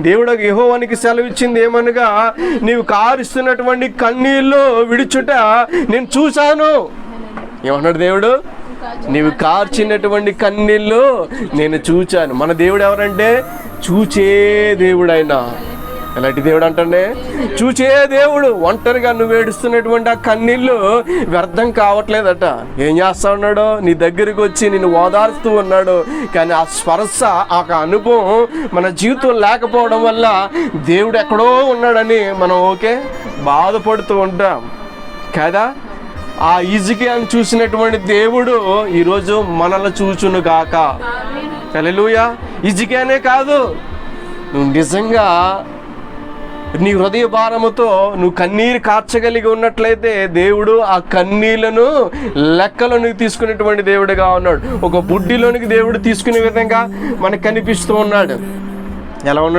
దేవుడు యహోవానికి సెలవిచ్చింది ఏమనగా నీవు కారుస్తున్నటువంటి కన్నీళ్ళు విడుచుట నేను చూశాను. ఏమన్నాడు దేవుడు? నీవు కార్చినటువంటి కన్నీళ్ళు నేను చూచాను. మన దేవుడు ఎవరంటే? చూచే దేవుడైనా ఎలాంటి దేవుడు అంటే చూచే దేవుడు ఒంటరిగా నువ్వు ఏడుస్తున్నటువంటి ఆ కన్నీళ్ళు వ్యర్థం కావట్లేదట. ఏం చేస్తా ఉన్నాడు? నీ దగ్గరికి వచ్చి నిన్ను ఓదారుస్తూ ఉన్నాడు. కానీ ఆ స్పర్శ ఆ అనుభవం మన జీవితం లేకపోవడం వల్ల దేవుడు ఎక్కడో ఉన్నాడని మనం ఓకే బాధపడుతూ ఉంటాం. కదా? ఆ ఇజికియాను చూసినటువంటి దేవుడు ఈరోజు మనల్ని చూచును గాక. హల్లెలూయా. ఇజికియానే కాదు. నువ్వు నిజంగా నీ హృదయ భారముతో నువ్వు కన్నీరు కార్చగలిగి ఉన్నట్లయితే దేవుడు ఆ కన్నీళ్ళను లెక్కలోనికి తీసుకునేటువంటి దేవుడుగా ఉన్నాడు. ఒక బుడ్డిలోనికి దేవుడు తీసుకునే విధంగా మనకు కనిపిస్తూ ఉన్నాడు. ఎలా ఉన్నాడు?